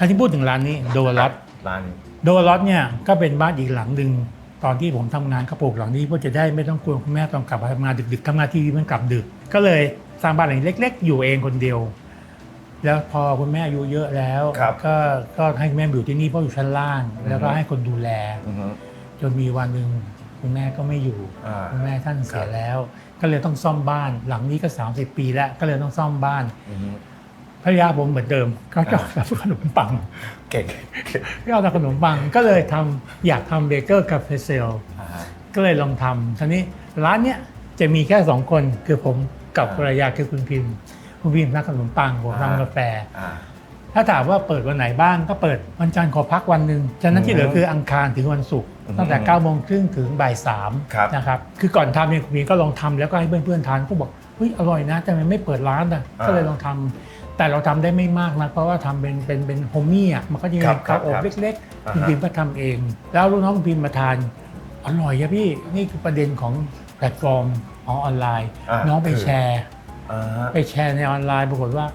ถ้าที่พูดถึงร้านนี้โดลอตร้านนี้โดลอตเนี่ยก็เป็นบ้านอีกหลังหนึ่งตอนที่ผมทำงานเขาปลูกหลังนี้เพื่อจะได้ไม่ต้องกลัวคุณแม่ต้องกลับมาทำงานดึกๆทำงานที่มันกลับดึก ก็เลยสร้างบ้านหลังเล็ก ๆ อยู่เองคนเดียว แล้วพอคุณแม่อายุเยอะแล้วครับก็ก็ให้คุณแม่อยู่ที่นี่เพราะอยู่ชั้นล่างอือฮึแล้วก็ให้คนดูแลอือฮึจนมีวันหนึ่งคุณแม่ก็ไม่อยู่อ่าคุณแม่ท่านเสีครัยบแล้ว ก็เลยต้องซ่อมบ้าน หลังนี้ก็ 30 ปีแล้วก็เลยต้องซ่อมบ้านอือฮึ ภรรยาผมเหมือนเดิมเขาชอบทำขนมปังเก่งเก่งชอบทำขนมปังก็เลยทำอยากทำเบเกอร์คาเฟ่เซลอ่าฮะก็เลยลองทำทีนี้ร้านเนี้ยจะมีแค่สองคนคือผมกับอ่าภรรยาคือคุณพิมพ์คุณพิมพ์นักขนมปังผมอ่าทำกาแฟอ่าถ้าถามว่าเปิดวันไหนบ้างก็เปิดวันจันทร์ขอพักวันหนึ่งฉะนั้นที่เหลือคืออังคารถึงวันศุกร์อืมตั้งแต่9ก้าโมงครึ่งถึงบ่ายสามครับนะครับคือก่อนทำเนี่ยคุณพิมพ์ก็ลองทำแล้วก็ให้เพื่อนๆทานก็บอกเฮ้ยอร่อยนะแต่มันไม่เปิดร้านอะอ่าก็เลยลองทำ แต่เราทำได้ไม่มากนะเพราะว่าทำเป็นเป็นเป็นโฮมมี่อะมันก็จะมีครับครัเตาบอบครับเล็กอ่าๆคุณฮะพิมพ์ก็ทำเอง แล้วลูกน้องคุณพิมพ์มาทานอร่อยอะพี่นี่คือประเด็นของแพลตฟอร์มของออนไลน์ อ่าน้องไปคือ แชร์ อ่าฮะ ไปแชร์ในออนไลน์ปรากฏว่า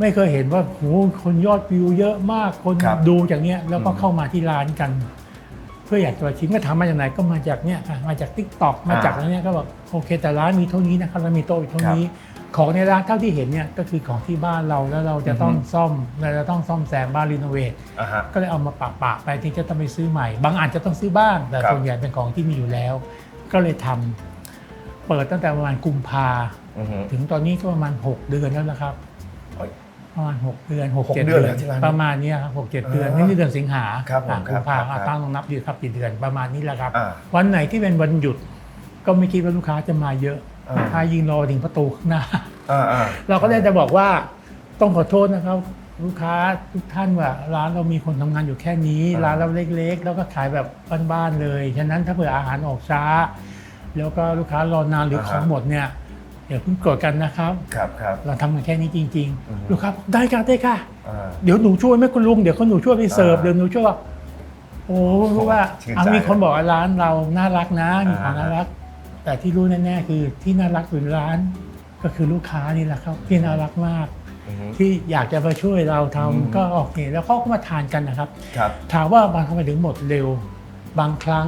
ไม่เคยเห็นว่าโหคนยอดวิวเยอะมากคนครับดูจากเนี้ยแล้วก็อืมเข้ามาที่ร้านกัน เพื่ออยากจะมาชิมก็ถามมาจากไหนก็มาจากเนี้ยอะมาจากทิกตอกมาจากอะไรเนี้ยก็บอกโอเค แต่ร้านมีเท่านี้นะครับแล้วมีโต๊ะอีกเท่านี้ ของในร้านเท่าที่เห็นเนี่ยก็คือของที่บ้านเราแล้วเราจะต้องอือฮึซ่อมเราจะต้องซ่อมแซมบ้านรีโนเวทอ่าฮะ ก็เลยเอามาปะปะๆไปที่จะต้องไปซื้อใหม่ บางอันจะต้องซื้อบ้างแต่ครับ ส่วนใหญ่เป็นของที่มีอยู่แล้ว ก็เลยทำเปิดตั้งแต่ประมาณกุมภาอือฮึ ถึงตอนนี้ก็ประมาณ 6 เดือนแล้วนะครับโอ้ยประมาณ 6 เดือนหก6 7เดืเดือนอนแล้วที่ร้านนี้ประมาณเนี้ยครับ6 7เดือนอ่านี่คือเดือนสิงหาครับผมอะครับกุมภาครับตั้งลองนับดีครับกี่เดือนประมาณนี้แหละครับ อ่า วันไหนที่เป็นวันหยุด ก็ไม่คิดว่าลูกค้าจะมาเยอะอ่า ลูกค้ายิงรอถึงประตูข้างหน้าอ่าอ่าเราก็เลยจะบอกว่าต้องขอโทษนะครับ ลูกค้าทุกท่านว่า ร้านเรามีคนทำงานอยู่แค่นี้อ่าร้านเราเล็กๆ แล้วก็ขายแบบบ้านๆเลย ฉะนั้นถ้าเผื่ออาหารออกช้า แล้วก็ลูกค้ารอนานหรือของหมดเนี่ยอย่าเพิ่งโกรธกันนะครับ ครับครับเราทำกันแค่นี้จริงอือฮึๆลูกค้าบอกได้ค่ะได้ค่ะอ่าเดี๋ยวหนูช่วยไหมคุณลุง เดี๋ยวเขาหนูช่วยไปเสิร์ฟอ่าเดี๋ยวหนูช่วยว่าโอ้รู้ว่าชื่นใจเอามีคนบอกว่าร้านเราน่ารักนะ มีความอ่าน่ารัก แต่ที่รู้แน่ๆคือที่น่ารักอยู่ในร้าน ก็คือลูกค้านี่แหละครับที่น่ารักมาก อือฮึ ที่อยากจะมาช่วยเราทำอืม ก็โอเคแล้วเขาก็มาทานกันนะครับ ครับ ถามว่าบางครั้งไปถึงหมดเร็ว บางครั้ง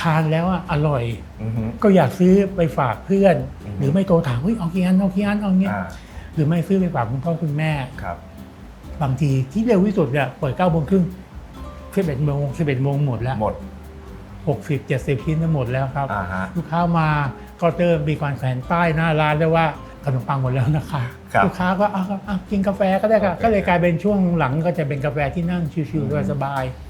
ทานแล้วอะอร่อย อือฮึ ก็อยากซื้อไปฝากเพื่อน อืม หรือไม่โทรถามเฮ้ยเอากี่อันเอากี่อันเอาเงี้ยอ่าหรือไม่ซื้อไปฝากคุณพ่อคุณแม่ ครับ บางทีที่เร็วที่สุดเนี่ยเปิดเก้าโมงครึ่งสิบเอ็ดโมงสิบเอ็ดโมงหมดแล้ว หมด หกสิบเจ็ดสิบชิ้นจะหมดแล้วครับ อ่าฮะ ลูกค้ามาก็เติมมีการแขวนป้ายหน้าร้านด้วยว่าขนมปังหมดแล้วนะคะครับลูกค้าก็เอาเอาเอากินกาแฟก็ได้ค่ะโอเคก็เลยกลายเป็นช่วงหลังก็จะเป็นกาแฟที่นั่งชิวๆสบายๆ